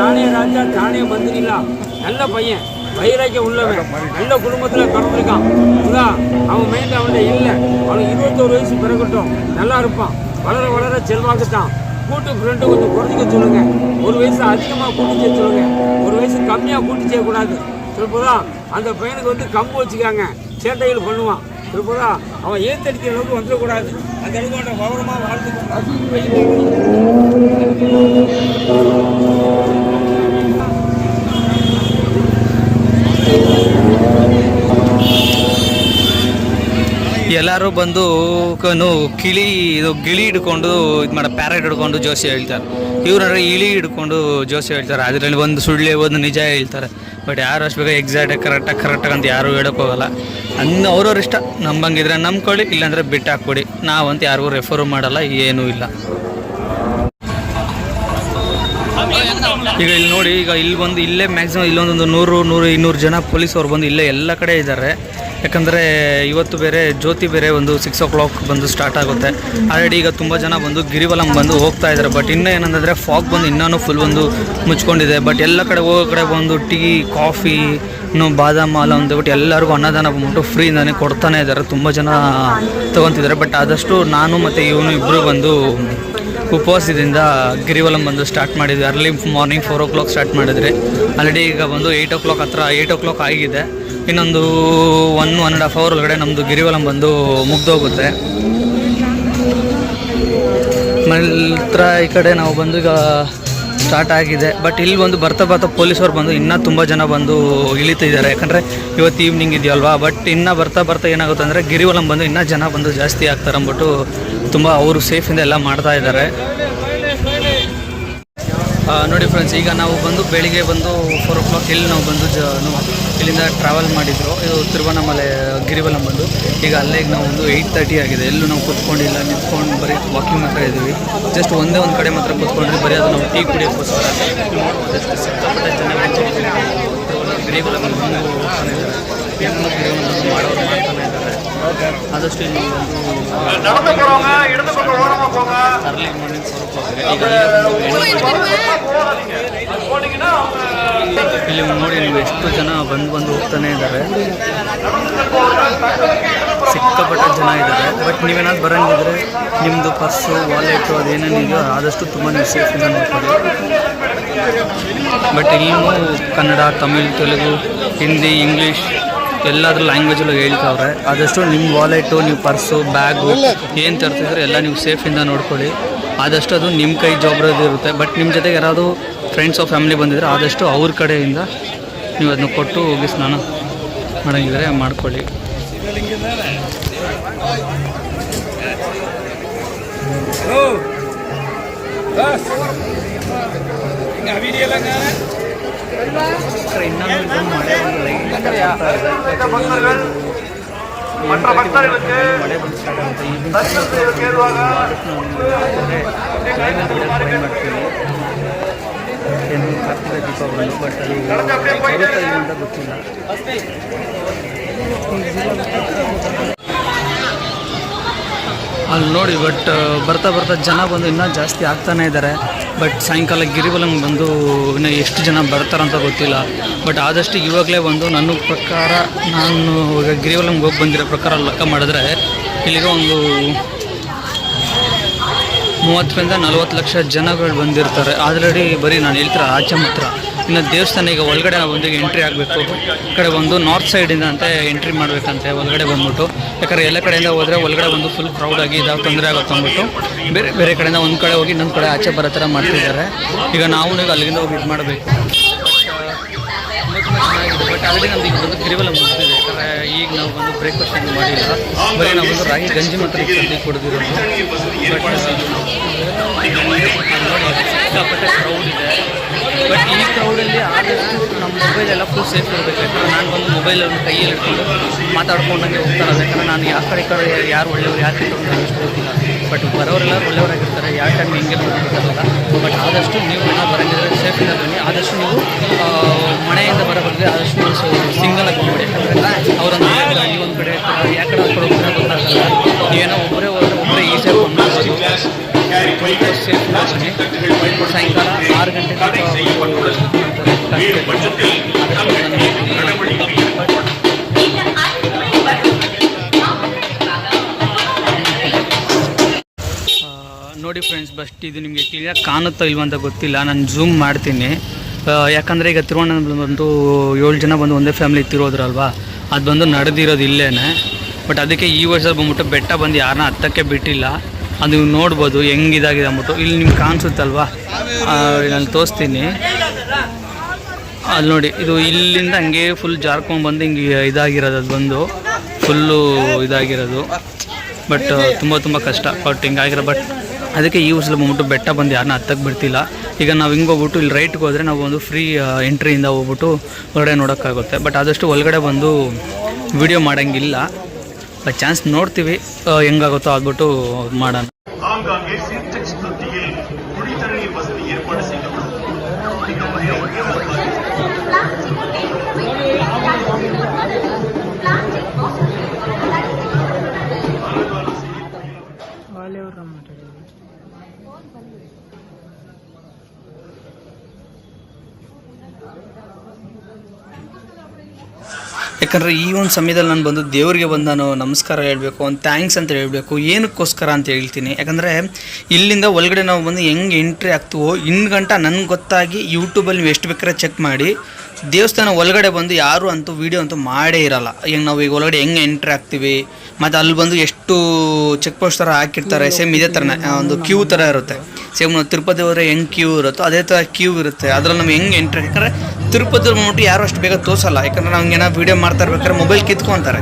தானே ராஜா தானே மந்திரிலாம் நல்ல பையன். வைராக்கியம் உள்ளவன். நல்ல குடும்பத்தில் பிறந்திருக்கான். புறா அவன் மைண்ட் அவன்கிட்ட இல்லை. அவனுக்கு இருபத்தோரு வயசு பிறகட்டும் நல்லா இருப்பான். வளர வளர செல்வாக்குத்தான். கூட்டு ஃப்ரெண்டு கொஞ்சம் குறைஞ்சிக்க சொல்லுங்க. ஒரு வயசு அதிகமாக கூட்டி செய்ய சொல்லுங்க. ஒரு வயசு கம்மியாக கூட்டி செய்யக்கூடாது திருப்பதா அந்த பையனுக்கு வந்து கம்பு வச்சுக்காங்க. சேட்டைகள் பண்ணுவான். திருப்பதா அவன் ஏத்தடிக்கிற அளவுக்கு வந்துடக்கூடாது. அந்த அளவுக்கு கௌரவமாக வாழ்ந்து ಎಲ್ಲರೂ ಬಂದು ಕಿಳಿ, ಇದು ಗಿಳಿ ಹಿಡ್ಕೊಂಡು ಇದು ಮಾಡೋ ಪ್ಯಾರೆಟ್ ಹಿಡ್ಕೊಂಡು ಜೋಸಿ ಹೇಳ್ತಾರೆ. ಇವ್ರಂದ್ರೆ ಇಳಿ ಹಿಡ್ಕೊಂಡು ಜೋಸಿ ಹೇಳ್ತಾರೆ. ಅದರಲ್ಲಿ ಒಂದು ಸುಳ್ಳೆ, ಒಂದು ನಿಜ ಹೇಳ್ತಾರೆ. ಬಟ್ ಯಾರು ಅಷ್ಟು ಬೇಗ ಎಕ್ಸಾಕ್ಟಾಗಿ ಕರೆಕ್ಟಾಗಿ ಕರೆಕ್ಟಾಗಿ ಅಂತ ಯಾರು ಹೇಳೋಕ್ಕೋಗಲ್ಲ ಅನ್ನ ಅವ್ರವ್ರ ಇಷ್ಟ. ನಂಬಂಗಿದ್ರೆ ನಂಬ್ಕೊಳ್ಳಿ, ಇಲ್ಲಾಂದ್ರೆ ಬಿಟ್ಟು ಹಾಕ್ಕೊಡಿ ನಾವಂತ ಯಾರಿಗೂ ರೆಫರ್ ಮಾಡಲ್ಲ, ಏನೂ ಇಲ್ಲ. ಈಗ ಇಲ್ಲಿ ನೋಡಿ, ಈಗ ಇಲ್ಲಿ ಬಂದು ಇಲ್ಲೇ ಮ್ಯಾಕ್ಸಿಮಮ್ ಇಲ್ಲೊಂದೊಂದು ನೂರು ನೂರು, ಇನ್ನೂರು ಜನ ಪೊಲೀಸ್ ಅವ್ರು ಬಂದು ಇಲ್ಲೇ ಎಲ್ಲ ಕಡೆ ಇದ್ದಾರೆ. ಯಾಕಂದರೆ ಇವತ್ತು ಬೇರೆ, ಜ್ಯೋತಿ ಬೇರೆ ಒಂದು ಸಿಕ್ಸ್ ಓ ಕ್ಲಾಕ್ ಬಂದು ಸ್ಟಾರ್ಟ್ ಆಗುತ್ತೆ. ಆಲ್ರೆಡಿ ಈಗ ತುಂಬ ಜನ ಬಂದು ಗಿರಿವಲಂ ಬಂದು ಹೋಗ್ತಾ ಇದ್ದಾರೆ. ಬಟ್ ಇನ್ನೂ ಏನಂದರೆ ಫಾಗ್ ಬಂದು ಇನ್ನೂ ಫುಲ್ ಒಂದು ಮುಚ್ಕೊಂಡಿದೆ. ಬಟ್ ಎಲ್ಲ ಕಡೆ ಹೋಗೋ ಕಡೆ ಬಂದು ಟೀ ಕಾಫಿ ಇನ್ನು ಬಾದಾಮ್ ಹಾಲು ಅಂದ್ಬಿಟ್ಟು ಎಲ್ಲರಿಗೂ ಅನ್ನದಾನ ಬಂದ್ಬಿಟ್ಟು ಫ್ರೀಯಿಂದಾನೆ ಕೊಡ್ತಾನೆ ಇದ್ದಾರೆ. ತುಂಬ ಜನ ತೊಗೊತಿದ್ದಾರೆ. ಬಟ್ ಆದಷ್ಟು ನಾನು ಮತ್ತು ಇವನು ಇಬ್ಬರು ಬಂದು ಉಪವಾಸದಿಂದ ಗಿರಿವಲಂ ಬಂದು ಸ್ಟಾರ್ಟ್ ಮಾಡಿದ್ವಿ. Early morning four o'clock start ಮಾಡಿದ್ರಿ. ಆಲ್ರೆಡಿ ಈಗ ಬಂದು ಏಯ್ಟ್ ಓ ಕ್ಲಾಕ್ ಹತ್ರ ಏಯ್ಟ್ ಓ ಕ್ಲಾಕ್ ಆಗಿದೆ. ಇನ್ನೊಂದು one one and half hour ಒಳಗಡೆ ನಮ್ಮದು ಗಿರಿವಲಂ ಬಂದು ಮುಗ್ದೋಗುತ್ತೆ. ನಂತರ ಈ ಕಡೆ ನಾವು ಬಂದು ಈಗ ಸ್ಟಾರ್ಟ್ ಆಗಿದೆ. ಬಟ್ ಇಲ್ಲಿ ಬಂದು ಬರ್ತಾ ಬರ್ತಾ ಪೊಲೀಸರು ಬಂದು ಇನ್ನೂ ತುಂಬ ಜನ ಬಂದು ಇಳಿತಿದ್ದಾರೆ. ಯಾಕಂದರೆ ಇವತ್ತು ಈವ್ನಿಂಗ್ ಇದೆಯಲ್ವಾ? ಬಟ್ ಇನ್ನೂ ಬರ್ತಾ ಬರ್ತಾ ಏನಾಗುತ್ತೆ ಅಂದರೆ ಗಿರಿವಲಂ ಬಂದು ಇನ್ನೂ ಜನ ಬಂದು ಜಾಸ್ತಿ ಆಗ್ತಾರೆ ಅಂದ್ಬಿಟ್ಟು ತುಂಬ ಅವರು ಸೇಫಿಂದ ಎಲ್ಲ ಮಾಡ್ತಾ ಇದ್ದಾರೆ. ನೋಡಿ ಫ್ರೆಂಡ್ಸ್ ಈಗ ನಾವು ಬಂದು ಬೆಳಿಗ್ಗೆ ಬಂದು ಫೋರ್ ಓ ಕ್ಲಾಕ್ ಇಲ್ಲಿ ನಾವು ಬಂದು ಜ ಇಲ್ಲಿಂದ ಟ್ರಾವೆಲ್ ಮಾಡಿದ್ರು. ಇದು ತಿರುವಣ್ಣಾಮಲೆ ಗಿರಿವಲಂ ಬಂದು. ಈಗ ಅಲ್ಲಿಗೆ ನಾವು ಒಂದು ಏಯ್ಟ್ ತರ್ಟಿ ಆಗಿದೆ. ಎಲ್ಲೂ ನಾವು ಕೂತ್ಕೊಂಡಿಲ್ಲ, ನಿಂತ್ಕೊಂಡು ಬರೀ ವಾಕಿಂಗ್ ಮಾತ್ರ ಇದ್ದೀವಿ. ಜಸ್ಟ್ ಒಂದೇ ಒಂದು ಕಡೆ ಮಾತ್ರ ಕೂತ್ಕೊಂಡ್ರಿ ಬರೀ ಅದು ನಾವು ಟೀ ಕುಡಿಯೋಕ್ಕೋಸ್ಕರ. ಜಸ್ಟ್ ಸಿಕ್ಕಾಪಟ್ಟೆ ಜನ ಗಿರಿವಲಂ ಮಾಡೋರು ಆದಷ್ಟು ಇಲ್ಲಿ ಅರ್ಲಿ ಇಲ್ಲಿ ನೋಡಿ ನೀವು ಎಷ್ಟು ಜನ ಬಂದು ಬಂದು ಹೋಗ್ತಾನೆ ಇದ್ದಾರೆ ಸಿಕ್ಕಾಪಟ್ಟೆ ಜನ ಇದ್ದಾರೆ ಬಟ್ ನೀವೇನಾದ್ರು ಬರಂಗಿದ್ರೆ ನಿಮ್ಮದು ಪರ್ಸು ವಾಲೆಟು ಅದೇನೇನಿದೆಯೋ ಆದಷ್ಟು ತುಂಬಾ ಸೇಫ್ ಸೇಫಿಂದ ನೋಡ್ಕೊಳ್ಳಿ ಬಟ್ ಇಲ್ಲಿ ಕನ್ನಡ, ತಮಿಳ್, ತೆಲುಗು, ಹಿಂದಿ ಇಂಗ್ಲೀಷ್ ಎಲ್ಲಾದ್ರೂ ಲ್ಯಾಂಗ್ವೇಜಲ್ಲೂ ಹೇಳ್ತಾವ್ರೆ. ಆದಷ್ಟು ನಿಮ್ಮ ವಾಲೆಟು ನೀವು ಪರ್ಸು ಬ್ಯಾಗು ಏನು ತರ್ತಿದ್ರೆ ಎಲ್ಲ ನೀವು ಸೇಫಿಂದ ನೋಡ್ಕೊಳ್ಳಿ. ಆದಷ್ಟು ಅದು ನಿಮ್ಮ ಕೈ ಜವಾಬ್ದಾರಿ ಇರುತ್ತೆ. ಬಟ್ ನಿಮ್ಮ ಜೊತೆಗೆ ಯಾರಾದರೂ ಫ್ರೆಂಡ್ಸ್ ಆಫ್ ಫ್ಯಾಮಿಲಿ ಬಂದಿದ್ರೆ ಆದಷ್ಟು ಅವ್ರ ಕಡೆಯಿಂದ ನೀವು ಅದನ್ನ ಕೊಟ್ಟು ಹೋಗಿ ಸ್ನಾನ ಮಾಡೋಂಗಿದ್ರೆ ಮಾಡ್ಕೊಳ್ಳಿ. மற்ற பக்தர்களுக்கு தரிசனம் செய்வதற்கு ஏதுவாக ಕಾರ್ತಿಕ ದೀಪ ಬಂದು ಬಟ್ ಅದು ಬರುತ್ತಾ ಇಲ್ಲ ಅಂತ ಗೊತ್ತಿಲ್ಲ ಅಲ್ಲಿ ನೋಡಿ ಬಟ್ ಬರ್ತಾ ಬರ್ತಾ ಜನ ಬಂದು ಇನ್ನೂ ಜಾಸ್ತಿ ಆಗ್ತಾನೆ ಇದ್ದಾರೆ ಬಟ್ ಸಾಯಂಕಾಲ ಗಿರಿವಲಂ ಬಂದು ಇನ್ನು ಎಷ್ಟು ಜನ ಬರ್ತಾರಂತ ಗೊತ್ತಿಲ್ಲ. ಬಟ್ ಆದಷ್ಟು ಇವಾಗಲೇ ಬಂದು ನನ್ನ ಪ್ರಕಾರ ನಾನು ಈಗ ಗಿರಿವಲಂಗೆ ಹೋಗಿ ಬಂದಿರೋ ಪ್ರಕಾರ ಲೆಕ್ಕ ಮಾಡಿದ್ರೆ ಇಲ್ಲಿಗೆ ಒಂದು ಮೂವತ್ತರಿಂದ ನಲವತ್ತು ಲಕ್ಷ ಜನಗಳು ಬಂದಿರ್ತಾರೆ. ಆಲ್ರೆಡಿ ಬರೀ ನಾನು ಹೇಳ್ತಾರೆ ಆಚೆ ಮಾತ್ರ. ಇನ್ನು ದೇವಸ್ಥಾನ ಈಗ ಒಳಗಡೆ ನಾವು ಒಂದು ಎಂಟ್ರಿ ಆಗಬೇಕು. ಈ ಕಡೆ ಒಂದು ನಾರ್ತ್ ಸೈಡಿಂದ ಅಂತ ಎಂಟ್ರಿ ಮಾಡಬೇಕಂತೆ ಒಳಗಡೆ ಬಂದ್ಬಿಟ್ಟು. ಯಾಕಂದರೆ ಎಲ್ಲ ಕಡೆಯಿಂದ ಹೋದರೆ ಒಳಗಡೆ ಒಂದು ಫುಲ್ ಕ್ರೌಡ್ ಆಗಿ ಇದಾವೆ ತೊಂದರೆ ಆಗುತ್ತೆ ಅಂದ್ಬಿಟ್ಟು ಬೇರೆ ಬೇರೆ ಕಡೆಯಿಂದ ಒಂದು ಕಡೆ ಹೋಗಿ ಇನ್ನೊಂದು ಕಡೆ ಆಚೆ ಬರೋ ಥರ ಮಾಡ್ತಿದ್ದಾರೆ. ಈಗ ನಾವು ಈಗ ಅಲ್ಲಿಂದ ಹೋಗಿ ಇದು ಮಾಡಬೇಕು. ಬಟ್ ಆಲ್ರೆಡಿ ನಮ್ದು ಈಗ ಬಂದು ಗಿರಿವಲ ಮುಗಿದಿದೆ. ಯಾಕಂದರೆ ಈಗ ನಾವು ಬಂದು ಬ್ರೇಕ್ಫಾಸ್ಟ್ ಏನು ಮಾಡಿಲ್ಲ. ಬರೀ ನಾವು ಬಂದು ರಾಗಿ ಗಂಜಿ ಮಾತ್ರ ಸದ್ಯಕ್ಕೆ ಕುಡಿದಿರೋದು. ಬಟ್ ಕ್ರೌಡ್ ಇದೆ ಬಟ್ ಈ ಕ್ರೌಡಲ್ಲಿ ಆದಷ್ಟು ನಮ್ಮ ಮೊಬೈಲ್ ಎಲ್ಲ ಫುಲ್ ಸೇಫ್ ಇರಬೇಕು. ಯಾಕಂದರೆ ನಾನು ಬಂದು ಮೊಬೈಲನ್ನು ಕೈಯಲ್ಲಿ ಇಟ್ಕೊಂಡು ಮಾತಾಡ್ಕೊಂಡಂಗೆ ಹೋಗ್ತಾರೆ. ಯಾಕಂದರೆ ನಾನು ಯಾವ ಕಡೆ ಈ ಕಡೆ ಯಾರು ಒಳ್ಳೆಯವರು, ಯಾರು ನನಗೆ ಅಷ್ಟು ಗೊತ್ತಿಲ್ಲ. ಬಟ್ ಬರೋರೆಲ್ಲ ಒಳ್ಳೆಯವರಾಗಿರ್ತಾರೆ ಯಾವ ಟೈಮ್ ಹಿಂಗೆ ಗೊತ್ತಾಗಲ್ಲ ಬಟ್ ಆದಷ್ಟು ನೀವು ಹಣ ಬರೋಂಗಿದ್ರೆ ಸೇಫ್ ಬನ್ನಿ. ಆದಷ್ಟು ನೀವು ಮನೆಯಿಂದ ಬರಬಾರ್ದು ಆದಷ್ಟು ಸಿಂಗಲ್ ಆಗಿ ಹೋಗ್ಬಿಡಿ ಅವರನ್ನು ನೀವು ಒಂದು ಕಡೆ ಯಾಕಡೆ ಕಡೆ ಹೋಗ್ತೀರ ಗೊತ್ತಾಗಲ್ಲ. ನೀವೇನೋ ಒಬ್ಬರೇ ಹೋದ್ರೆ ಒಬ್ಬರೇ ಈಸಿಯಾಗಿ ನೋಡಿ ಫ್ರೆಂಡ್ಸ್ ಬಸ್ಟ್ ಇದು ನಿಮಗೆ ಕ್ಲಿಯರ್ ಕಾಣುತ್ತೋ ಇಲ್ವಂತ ಗೊತ್ತಿಲ್ಲ. ನಾನು ಝೂಮ್ ಮಾಡ್ತೀನಿ. ಯಾಕಂದರೆ ಈಗ ತಿರುವಣ್ಣನ ಬಂದು ಏಳು ಜನ ಬಂದು ಒಂದೇ ಫ್ಯಾಮಿಲಿ ತಿರೋದ್ರಲ್ವಾ ಅದು ಬಂದು ನಡೆದಿರೋದು ಇಲ್ಲೇ ಬಟ್ ಅದಕ್ಕೆ ಈ ವರ್ಷ ಬಂದ್ಬಿಟ್ಟು ಬೆಟ್ಟ ಬಂದು ಯಾರನ್ನ ಹತ್ತಕ್ಕೆ ಬಿಟ್ಟಿಲ್ಲ. ಅದು ನೋಡ್ಬೋದು, ಹೆಂಗಿದಾಗಿದೆ ಅಂದ್ಬಿಟ್ಟು. ಇಲ್ಲಿ ನಿಮ್ಗೆ ಕಾಣಿಸುತ್ತಲ್ವಾ? ನಾನು ತೋರಿಸ್ತೀನಿ. ಅಲ್ಲಿ ನೋಡಿ, ಇದು ಇಲ್ಲಿಂದ ಹಂಗೆ ಫುಲ್ ಜಾರ್ಕೊಂಡು ಬಂದು ಹಿಂಗೆ ಇದಾಗಿರೋದು ಅದು ಬಂದು. ಫುಲ್ಲು ಇದಾಗಿರೋದು. ಬಟ್ ತುಂಬ ತುಂಬ ಕಷ್ಟ. ಬಟ್ ಹಿಂಗಾಗಿರೋ ಬಟ್ ಅದಕ್ಕೆ ಈ ವರ್ಷದಲ್ಲಿ ಬಂದ್ಬಿಟ್ಟು ಬೆಟ್ಟ ಬಂದು ಯಾರನ್ನ ಹತ್ತಕ್ಕೆ ಬಿಡ್ತಿಲ್ಲ. ಈಗ ನಾವು ಹಿಂಗೆ ಹೋಗ್ಬಿಟ್ಟು ಇಲ್ಲಿ ರೈಟ್ಗೆ ಹೋದರೆ ನಾವು ಒಂದು ಫ್ರೀ ಎಂಟ್ರಿಯಿಂದ ಹೋಗ್ಬಿಟ್ಟು ಹೊರಗಡೆ ನೋಡೋಕ್ಕಾಗುತ್ತೆ. ಬಟ್ ಆದಷ್ಟು ಒಳಗಡೆ ಬಂದು ವಿಡಿಯೋ ಮಾಡೋಂಗಿಲ್ಲ. ಚಾನ್ಸ್ ನೋಡ್ತೀವಿ ಹೆಂಗಾಗುತ್ತೋ ಆಗ್ಬಿಟ್ಟು ಮಾಡೋಣ. ಯಾಕಂದರೆ ಈ ಒಂದು ಸಮಯದಲ್ಲಿ ನಾನು ಬಂದು ದೇವರಿಗೆ ಬಂದು ನಾನು ನಮಸ್ಕಾರ ಹೇಳಬೇಕು, ಒಂದು ಥ್ಯಾಂಕ್ಸ್ ಅಂತ ಹೇಳಬೇಕು, ಏನಕ್ಕೋಸ್ಕರ ಅಂತ ಹೇಳ್ತೀನಿ. ಯಾಕಂದರೆ ಇಲ್ಲಿಂದ ಒಳಗಡೆ ನಾವು ಬಂದು ಹೆಂಗೆ ಎಂಟ್ರಿ ಆಗ್ತೀವೋ ಇನ್ನು ಗಂಟ ನನಗೆ ಗೊತ್ತಾಗಿ ಯೂಟ್ಯೂಬಲ್ಲಿ ನೀವು ಎಷ್ಟು ಬೇಕಾದ್ರೆ ಚೆಕ್ ಮಾಡಿ. ದೇವಸ್ಥಾನ ಒಳಗಡೆ ಬಂದು ಯಾರು ಅಂತೂ ವೀಡಿಯೋ ಅಂತೂ ಮಾಡೇ ಇರಲ್ಲ. ಹೆಂಗೆ ನಾವು ಈಗ ಒಳಗಡೆ ಹೆಂಗೆ ಎಂಟ್ರಿ ಆಗ್ತೀವಿ, ಮತ್ತು ಅಲ್ಲಿ ಬಂದು ಎಷ್ಟು ಚೆಕ್ ಪೋಸ್ಟ್ ಥರ ಹಾಕಿರ್ತಾರೆ ಸೇಮ್ ಇದೇ ಥರನೇ ಒಂದು ಕ್ಯೂ ಥರ ಇರುತ್ತೆ. ಸೇಮ್ ನಾವು ತಿರುಪತಿ ಹೋದರೆ ಹೆಂಗೆ ಕ್ಯೂ ಇರುತ್ತೋ, ಅದೇ ಥರ ಕ್ಯೂ ಇರುತ್ತೆ. ಅದ್ರಲ್ಲಿ ನಮ್ಗೆ ಹೆಂಗೆ ಎಂಟ್ರಿ ಯಾಕಂದರೆ ತಿರುಪತಿ ಮುಟ್ಟಿ ಯಾರು ಅಷ್ಟು ಬೇಗ ತೋರಿಸಲ್ಲ. ಯಾಕಂದ್ರೆ ನಾವು ಏನೋ ವೀಡಿಯೋ ಮಾಡ್ತಾ ಇರ್ಬೇಕಾದ್ರೆ ಮೊಬೈಲ್ ಕಿತ್ಕೊತಾರೆ.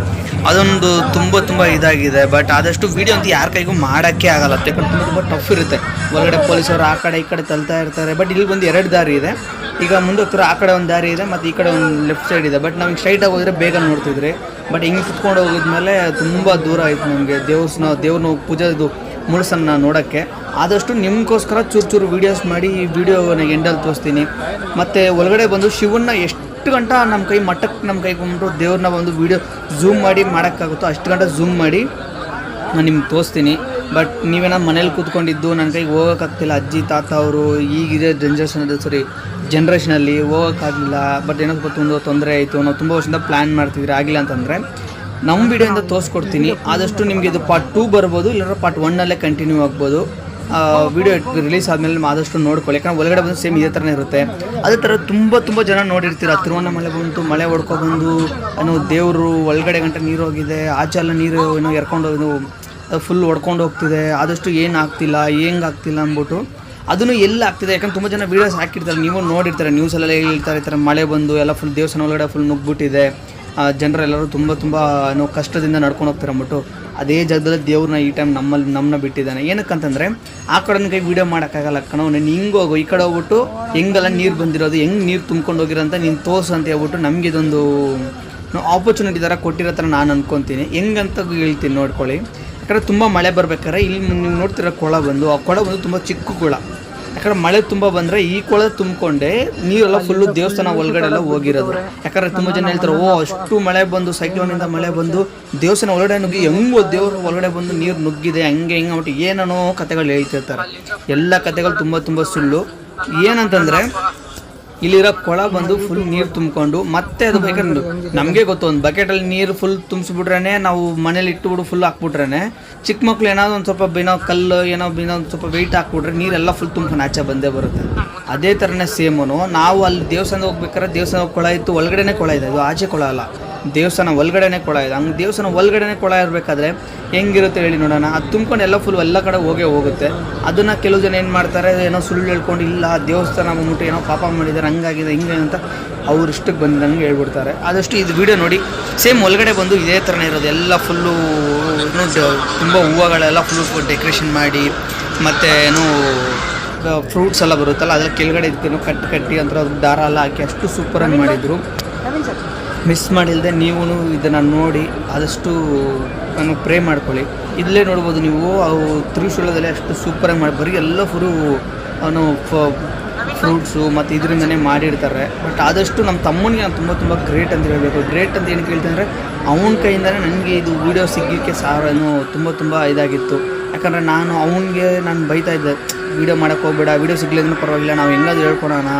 ಅದೊಂದು ತುಂಬ ತುಂಬ ಇದಾಗಿದೆ. ಬಟ್ ಆದಷ್ಟು ವೀಡಿಯೋ ಅಂತ ಯಾರ ಕೈಗೂ ಮಾಡೋಕ್ಕೆ ಆಗಲ್ಲ. ಯಾಕಂದ್ರೆ ತುಂಬ ತುಂಬ ಟಫ್ ಇರುತ್ತೆ. ಒಳಗಡೆ ಪೊಲೀಸರು ಆ ಕಡೆ ಈ ಕಡೆ ತಲ್ತಾ ಇರ್ತಾರೆ. ಬಟ್ ಇಲ್ಲಿ ಒಂದು ಎರಡು ದಾರಿ ಇದೆ. ಈಗ ಮುಂದೆ ಹೋಗ್ತಾರೆ ಆ ಕಡೆ ಒಂದು ದಾರಿ ಇದೆ, ಮತ್ತು ಈ ಕಡೆ ಒಂದು ಲೆಫ್ಟ್ ಸೈಡ್ ಇದೆ. ಬಟ್ ನಮಗೆ ಸ್ಟ್ರೈಟಾಗಿ ಹೋದರೆ ಬೇಗ ನೋಡ್ತಿದ್ರಿ. ಬಟ್ ಹಿಂಗೆ ಕುತ್ಕೊಂಡು ಹೋಗಿದ್ಮೇಲೆ ತುಂಬ ದೂರ ಆಯಿತು ನಮಗೆ. ದೇವ್ರನ್ನ ಪೂಜೆ ಇದು ಮುಳ್ಸನ್ನ ನೋಡೋಕ್ಕೆ. ಆದಷ್ಟು ನಿಮಗೋಸ್ಕರ ಚೂರು ಚೂರು ವೀಡಿಯೋಸ್ ಮಾಡಿ ಈ ವಿಡಿಯೋನ ಎಂಡಲ್ಲಿ ತೋರಿಸ್ತೀನಿ. ಮತ್ತು ಒಳಗಡೆ ಬಂದು ಶಿವನ್ನ ಎಷ್ಟು ಗಂಟ ನಮ್ಮ ಕೈ ಮಟ್ಟಕ್ಕೆ ನಮ್ಮ ಕೈ ಬಂದ್ಬಿಟ್ಟು ದೇವ್ರನ್ನ ಒಂದು ವೀಡಿಯೋ ಝೂಮ್ ಮಾಡಿ ಮಾಡೋಕ್ಕಾಗುತ್ತೋ ಅಷ್ಟು ಗಂಟೆ ಝೂಮ್ ಮಾಡಿ ನಾನು ನಿಮ್ಗೆ ತೋರಿಸ್ತೀನಿ. ಬಟ್ ನೀವೇನೋ ಮನೇಲಿ ಕೂತ್ಕೊಂಡಿದ್ದು ನನ್ನ ಕೈಗೆ ಹೋಗೋಕ್ಕಾಗ್ತಿಲ್ಲ. ಅಜ್ಜಿ, ತಾತ ಅವರು ಈಗಿದೆ ಜನ್ರೇಷನ್ ಸಾರಿ ಜನ್ರೇಷನಲ್ಲಿ ಹೋಗೋಕ್ಕಾಗಲಿಲ್ಲ. ಬಟ್ ಏನೋ ಸ್ವಲ್ಪ ತುಂಬ ತೊಂದರೆ ಆಯಿತು ನಾವು ತುಂಬ ವರ್ಷದಿಂದ ಪ್ಲ್ಯಾನ್ ಮಾಡ್ತಿದ್ರೆ ಆಗಿಲ್ಲ ಅಂತಂದರೆ ನಮ್ಮ ವಿಡಿಯೋಯಿಂದ ತೋರಿಸ್ಕೊಡ್ತೀನಿ. ಆದಷ್ಟು ನಿಮಗೆ ಇದು ಪಾರ್ಟ್ ಟೂ ಬರ್ಬೋದು, ಇಲ್ಲಾಂದ್ರೆ ಪಾರ್ಟ್ ಒನ್ನಲ್ಲೇ ಕಂಟಿನ್ಯೂ ಆಗ್ಬೋದು. ವಿಡಿಯೋ ರಿಲೀಸ್ ಆದಮೇಲೆ ಆದಷ್ಟು ನೋಡ್ಕೊಳ್ಳಿ. ಯಾಕಂದ್ರೆ ಒಳಗಡೆ ಬಂದು ಸೇಮ್ ಇದೇ ಥರನೇ ಇರುತ್ತೆ. ಅದೇ ಥರ ತುಂಬ ತುಂಬ ಜನ ನೋಡಿರ್ತೀರ. ತಿರುವಣ್ಣಾಮಲೆ ಬಂತು, ಮಳೆ ಹೊಡ್ಕೊಬಂದು ಏನೋ ದೇವರು ಒಳಗಡೆ ಗಂಟೆ ನೀರು ಹೋಗಿದೆ, ಆಚೆ ಎಲ್ಲ ನೀರು ಏನೋ ಎರ್ಕೊಂಡು ಫುಲ್ ಹೊಡ್ಕೊಂಡು ಹೋಗ್ತಿದೆ. ಆದಷ್ಟು ಏನು ಆಗ್ತಿಲ್ಲ, ಹೆಂಗೆ ಆಗ್ತಿಲ್ಲ ಅಂದ್ಬಿಟ್ಟು ಅದನ್ನು ಎಲ್ಲ ಆಗ್ತಿದೆ? ಯಾಕಂದ್ರೆ ತುಂಬ ಜನ ವೀಡಿಯೋಸ್ ಹಾಕಿರ್ತಾರೆ. ನೀವು ನೋಡಿರ್ತಾರೆ ನ್ಯೂಸಲ್ಲೆಲ್ಲ ಹೇಳ್ತಾರೆ, ಈ ಥರ ಮಳೆ ಬಂದು, ಎಲ್ಲ ಫುಲ್ ದೇವಸ್ಥಾನ ಒಳಗಡೆ ಫುಲ್ ನುಗ್ಬಿಟ್ಟಿದೆ ಜನರೆಲ್ಲರೂ ತುಂಬ ತುಂಬ, ಏನೋ ಕಷ್ಟದಿಂದ ನಡ್ಕೊಂಡು ಹೋಗ್ತಾರೆ ಅಂದ್ಬಿಟ್ಟು ಅದೇ ಜಾಗದಲ್ಲಿ ದೇವ್ರನ್ನ ಈ ಟೈಮ್ ನಮ್ಮಲ್ಲಿ ನಮ್ಮನ್ನ ಬಿಟ್ಟಿದ್ದಾನೆ. ಏನಕ್ಕಂತಂದರೆ, ಆ ಕಡೆ ಕೈ ವೀಡಿಯೋ ಮಾಡೋಕ್ಕಾಗಲ್ಲ ಕಣೋ, ನೀನು ಹಿಂಗೆ ಹೋಗು, ಈ ಕಡೆ ಹೋಗ್ಬಿಟ್ಟು ಹೆಂಗೆಲ್ಲ ನೀರು ಬಂದಿರೋದು, ಹೆಂಗೆ ನೀರು ತುಂಬ್ಕೊಂಡು ಹೋಗಿರೋಂತ ನೀನು ತೋರ್ಸು ಅಂತ ಹೇಳ್ಬಿಟ್ಟು ನಮಗೆ ಇದೊಂದು ಆಪರ್ಚುನಿಟಿ ಥರ ಕೊಟ್ಟಿರೋ ಥರ ನಾನು ಅಂದ್ಕೊತೀನಿ ಹೆಂಗಂತ ಹೇಳ್ತೀನಿ ನೋಡ್ಕೊಳ್ಳಿ. ಯಾಕಂದರೆ ತುಂಬ ಮಳೆ ಬರ್ಬೇಕಾದ್ರೆ ಇಲ್ಲಿ ನೀವು ನೋಡ್ತಿರೋ ಕೊಳ ಬಂದು, ಆ ಕೊಳ ಬಂದು ತುಂಬ ಚಿಕ್ಕ ಕೊಳ. ಯಾಕಂದ್ರೆ ಮಳೆ ತುಂಬ ಬಂದರೆ ಈ ಕೊಳ ತುಂಬಿಕೊಂಡೆ ನೀರೆಲ್ಲ ಫುಲ್ಲು ದೇವಸ್ಥಾನ ಒಳಗಡೆ ಎಲ್ಲ ಹೋಗಿರೋದು. ಯಾಕಂದ್ರೆ ತುಂಬಾ ಜನ ಹೇಳ್ತಾರೆ ಓ ಅಷ್ಟು ಮಳೆ ಬಂದು ಸೈಕ್ಲೋನ್ ಇಂದ ಮಳೆ ಬಂದು ದೇವಸ್ಥಾನ ಒಳಗಡೆ ನುಗ್ಗಿ ಹೆಂಗೋ ದೇವ್ರ ಒಳಗಡೆ ಬಂದು ನೀರು ನುಗ್ಗಿದೆ ಹಂಗೆ ಹಿಂಗೆ ಅಂದ್ಬಿಟ್ಟು ಏನೇನೋ ಕತೆಗಳು ಹೇಳ್ತಿರ್ತಾರೆ. ಎಲ್ಲ ಕತೆಗಳು ತುಂಬ ತುಂಬ ಸುಳ್ಳು. ಏನಂತಂದರೆ ಇಲ್ಲಿರೋ ಕೊಳ ಬಂದು ಫುಲ್ ನೀರು ತುಂಬಿಕೊಂಡು ಮತ್ತೆ ಅದು ಬೇಕಾದ್ರೆ ನಮಗೆ ಗೊತ್ತು, ಒಂದು ಬಕೆಟಲ್ಲಿ ನೀರು ಫುಲ್ ತುಂಬಿಸ್ಬಿಟ್ರೆ ನಾವು ಮನೇಲಿ ಇಟ್ಟುಬಿಡು ಫುಲ್ ಹಾಕ್ಬಿಟ್ರೆ ಚಿಕ್ಕ ಮಕ್ಳು ಏನಾದ್ರು ಒಂದು ಸ್ವಲ್ಪ ಬಿನೋ ಕಲ್ಲು, ಏನೋ ಏನೋ ಒಂದು ಸ್ವಲ್ಪ ವೆಯ್ಟ್ ಹಾಕ್ಬಿಟ್ರೆ ನೀರೆಲ್ಲ ಫುಲ್ ತುಂಬ್ಕೊಂಡು ಆಚೆ ಬಂದೇ ಬರುತ್ತೆ. ಅದೇ ಥರನೇ ಸೇಮನು ನಾವು ಅಲ್ಲಿ ದೇವಸ್ಥಾನ ಹೋಗ್ಬೇಕಾದ್ರೆ ದೇವಸ್ಥಾನ ಕೊಳ ಇತ್ತು, ಒಳಗಡೆನೇ ಕೊಳ ಇದೆ ಅದು ಆಚೆ ಕೊಳ ಅಲ್ಲ. ದೇವಸ್ಥಾನ ಒಳಗಡೆನೇ ಕೊಳ ಇದೆ. ಹಂಗೆ ದೇವಸ್ಥಾನ ಒಳಗಡೆನೆ ಕೊಳ ಇರಬೇಕಾದ್ರೆ ಹೆಂಗಿರುತ್ತೆ ಹೇಳಿ ನೋಡೋಣ. ಅದು ತುಂಬ್ಕೊಂಡು ಎಲ್ಲ ಫುಲ್ ಎಲ್ಲ ಕಡೆ ಹೋಗೇ ಹೋಗುತ್ತೆ. ಅದನ್ನು ಕೆಲವು ಜನ ಏನು ಮಾಡ್ತಾರೆ, ಏನೋ ಸುಳ್ಳು ಹೇಳ್ಕೊಂಡು, ಇಲ್ಲ ದೇವಸ್ಥಾನ ಬಂದ್ಬಿಟ್ಟು ಏನೋ ಪಾಪ ಮಾಡಿದ್ದಾರೆ, ಹಂಗಾಗಿದೆ, ಹಿಂಗೆ ಅಂತ ಅವ್ರು ಇಷ್ಟಕ್ಕೆ ಬಂದಂಗೆ ಹೇಳ್ಬಿಡ್ತಾರೆ. ಆದಷ್ಟು ಇದು ವಿಡಿಯೋ ನೋಡಿ. ಸೇಮ್ ಒಳಗಡೆ ಬಂದು ಇದೇ ಥರನೇ ಇರೋದು. ಎಲ್ಲ ಫುಲ್ಲು ತುಂಬ ಹೂವುಗಳೆಲ್ಲ ಫುಲ್ ಡೆಕೋರೇಷನ್ ಮಾಡಿ, ಮತ್ತು ಏನು ಫ್ರೂಟ್ಸ್ ಎಲ್ಲ ಬರುತ್ತಲ್ಲ ಅದ್ರ ಕೆಳಗಡೆ ಇದಕ್ಕೇನೋ ಕಟ್ಟಿ ಕಟ್ಟಿ ಅಂತ ದಾರ ಎಲ್ಲ ಹಾಕಿ ಅಷ್ಟು ಸೂಪರಾಗಿ ಮಾಡಿದರು. ಮಿಸ್ ಮಾಡಿಲ್ಲದೆ ನೀವು ಇದನ್ನು ನೋಡಿ ಆದಷ್ಟು ನಾನು ಪ್ರೇ ಮಾಡ್ಕೊಳ್ಳಿ. ಇಲ್ಲೇ ನೋಡ್ಬೋದು ನೀವು, ಅವು ತ್ರಿಶೂಲದಲ್ಲಿ ಅಷ್ಟು ಸೂಪರಾಗಿ ಮಾಡಿ ಬರೀ ಎಲ್ಲ ಫುರು ಅವನು ಫ್ರೂಟ್ಸು ಮತ್ತು ಇದರಿಂದನೇ ಮಾಡಿರ್ತಾರೆ. ಬಟ್ ಆದಷ್ಟು ನಮ್ಮ ತಮ್ಮನಿಗೆ ನಾನು ತುಂಬ ತುಂಬ ಗ್ರೇಟ್ ಅಂತ ಹೇಳಬೇಕು. ಗ್ರೇಟ್ ಅಂತ ಏನು ಕೇಳ್ತಂದರೆ ಅವನ ಕೈಯಿಂದಲೇ ನನಗೆ ಇದು ವೀಡಿಯೋ ಸಿಗಲಿಕ್ಕೆ ಸಾವಿರನೂ ತುಂಬ ತುಂಬ ಇದಾಗಿತ್ತು. ಯಾಕಂದರೆ ನಾನು ಅವನಿಗೆ ನಾನು ಬೈತಾ ಇದ್ದೆ, ವೀಡಿಯೋ ಮಾಡೋಕ್ಕೆ ಹೋಗ್ಬೇಡ, ವೀಡಿಯೋ ಸಿಗ್ಲಿದ್ರು ಪರವಾಗಿಲ್ಲ, ನಾವು ಹೆಂಗಾದ್ರು ಹೇಳ್ಕೊಳೋಣ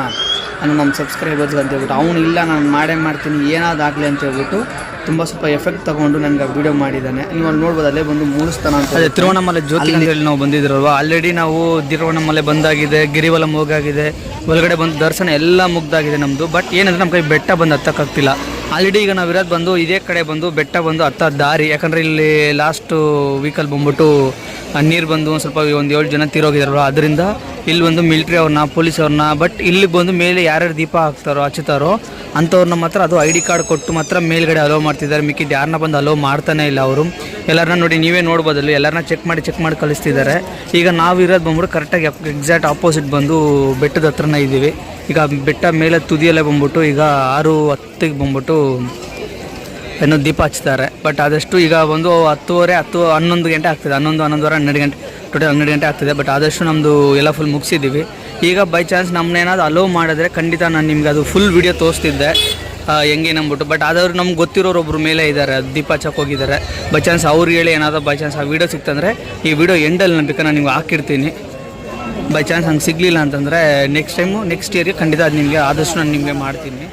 ನಮ್ಮ ಸಬ್ಸ್ಕ್ರೈಬರ್ಸ್ ಅಂತ ಹೇಳ್ಬಿಟ್ಟು ಅವನು ಇಲ್ಲ ನಾನು ಮಾಡೇ ಮಾಡ್ತೀನಿ ಏನಾದಾಗಲಿ ಆಗಲಿ ಅಂತ ಹೇಳ್ಬಿಟ್ಟು ತುಂಬ ಸ್ವಲ್ಪ ಎಫೆಕ್ಟ್ ತಗೊಂಡು ನನಗೆ ಆ ವಿಡಿಯೋ ಮಾಡಿದ್ದಾನೆ. ನೀವು ಅಲ್ಲಿ ನೋಡ್ಬೋದು ಅಲ್ಲೇ ಬಂದು ಮೂಡಿಸ್ತಾನ ಅಂತ ಅದೇ ತಿರುವಣ್ಣಮಲೆ ಜ್ಯೋತಿ ಅಂತ ಹೇಳಿ ನಾವು ಬಂದಿದ್ರಲ್ವ? ಆಲ್ರೆಡಿ ನಾವು ತಿರುವಣ್ಣಮಲೆ ಬಂದಾಗಿದೆ ಗಿರಿವಲ ಹೋಗಾಗಿದೆ ಒಳಗಡೆ ಬಂದು ದರ್ಶನ ಎಲ್ಲ ಮುಗ್ದಾಗಿದೆ ನಮ್ಮದು ಬಟ್ ಏನಂದ್ರೆ ನಮ್ಮ ಕೈ ಬೆಟ್ಟ ಬಂದು ಹತ್ತಕ್ಕಾಗ್ತಿಲ್ಲ. ಆಲ್ರೆಡಿ ಈಗ ನಾವು ಇರೋದು ಬಂದು ಇದೇ ಕಡೆ ಬಂದು ಬೆಟ್ಟ ಬಂದು ಹತ್ತ ದಾರಿ. ಯಾಕಂದರೆ ಇಲ್ಲಿ ಲಾಸ್ಟು ವೀಕಲ್ಲಿ ಬಂದ್ಬಿಟ್ಟು ನೀರು ಬಂದು ಒಂದು ಸ್ವಲ್ಪ ಒಂದು ಏಳು ಜನ ತೀರೋಗಿದಾರಲ್ವ? ಅದರಿಂದ ಇಲ್ಲಿ ಬಂದು ಮಿಲ್ಟ್ರಿ ಅವ್ರನ್ನ, ಪೊಲೀಸ್ ಅವ್ರನ್ನ ಬಟ್ ಇಲ್ಲಿ ಬಂದು ಮೇಲೆ ಯಾರ್ಯಾರು ದೀಪ ಹಾಕ್ತಾರೋ, ಹಚ್ಚುತ್ತಾರೋ, ಅಂಥವ್ರನ್ನ ಮಾತ್ರ ಅದು ಐ ಡಿ ಕಾರ್ಡ್ ಕೊಟ್ಟು ಮಾತ್ರ ಮೇಲ್ಗಡೆ ಅಲೋ ಮಾಡ್ತಿದ್ದಾರೆ. ಮಿಕ್ಕಿದ್ದು ಯಾರನ್ನ ಬಂದು ಅಲೋ ಮಾಡ್ತಾನೆ ಇಲ್ಲ ಅವರು. ಎಲ್ಲರನ್ನ ನೋಡಿ ನೀವೇ ನೋಡ್ಬೋದಲ್ಲಿ, ಎಲ್ಲರನ್ನ ಚೆಕ್ ಮಾಡಿ ಚೆಕ್ ಮಾಡಿ ಕಳಿಸ್ತಿದ್ದಾರೆ. ಈಗ ನಾವು ಇರೋದು ಬಂದ್ಬಿಟ್ಟು ಕರೆಕ್ಟಾಗಿ ಎಕ್ಸಾಕ್ಟ್ ಆಪೋಸಿಟ್ ಬಂದು ಬೆಟ್ಟದ ಹತ್ರನೇ ಇದ್ದೀವಿ. ಈಗ ಬೆಟ್ಟ ಮೇಲೆ ತುದಿಯಲ್ಲೇ ಬಂದ್ಬಿಟ್ಟು ಈಗ ಆರು ಹತ್ತಿಗೆ ಬಂದ್ಬಿಟ್ಟು ಏನೋ ದೀಪ ಹಚ್ತಾರೆ ಬಟ್ ಆದಷ್ಟು ಈಗ ಒಂದು ಹತ್ತುವರೆ ಹತ್ತು ಹನ್ನೊಂದು ಗಂಟೆ ಆಗ್ತದೆ. ಹನ್ನೊಂದು, ಹನ್ನೊಂದುವರೆ, ಹನ್ನೆರಡು ಗಂಟೆ. ಟೋಟಲ್ ಹನ್ನೆರಡು ಗಂಟೆ ಆಗ್ತದೆ ಬಟ್ ಆದಷ್ಟು ನಮ್ಮದು ಎಲ್ಲ ಫುಲ್ ಮುಗಿಸಿದ್ದೀವಿ. ಈಗ ಬೈ ಚಾನ್ಸ್ ನಮ್ಮನ್ನೇನಾದ್ರು ಅಲೋ ಮಾಡಿದ್ರೆ ಖಂಡಿತ ನಾನು ನಿಮಗೆ ಅದು ಫುಲ್ ವಿಡಿಯೋ ತೋರಿಸ್ತಿದ್ದೆ. ಹೆಂಗೆ ನಂಬಿಟ್ಟು ಬಟ್ ಆದವ್ರು ನಮ್ಗೆ ಗೊತ್ತಿರೋರು ಒಬ್ರು ಮೇಲೆ ಇದ್ದಾರೆ ದೀಪ ಹಚ್ಚಕ್ಕೆ ಹೋಗಿದ್ದಾರೆ. ಬೈ ಚಾನ್ಸ್ ಅವ್ರು ಹೇಳಿ ಏನಾದರೂ ಬೈ ಚಾನ್ಸ್ ಆ ವಿಡಿಯೋ ಸಿಕ್ತಂದರೆ, ಈ ವಿಡಿಯೋ ಎಂಡಲ್ಲಿ ನಂಬಿಕೆ ನಾನು ನಿಮ್ಗೆ ಹಾಕಿರ್ತೀನಿ. ಬೈ ಚಾನ್ಸ್ ಹಂಗೆ ಸಿಗಲಿಲ್ಲ ಅಂತಂದರೆ ನೆಕ್ಸ್ಟ್ ಟೈಮು ನೆಕ್ಸ್ಟ್ ಇಯರ್ಗೆ ಖಂಡಿತ ಅದು ನಿಮಗೆ ಆದಷ್ಟು ನಾನು ನಿಮಗೆ ಮಾಡ್ತೀನಿ.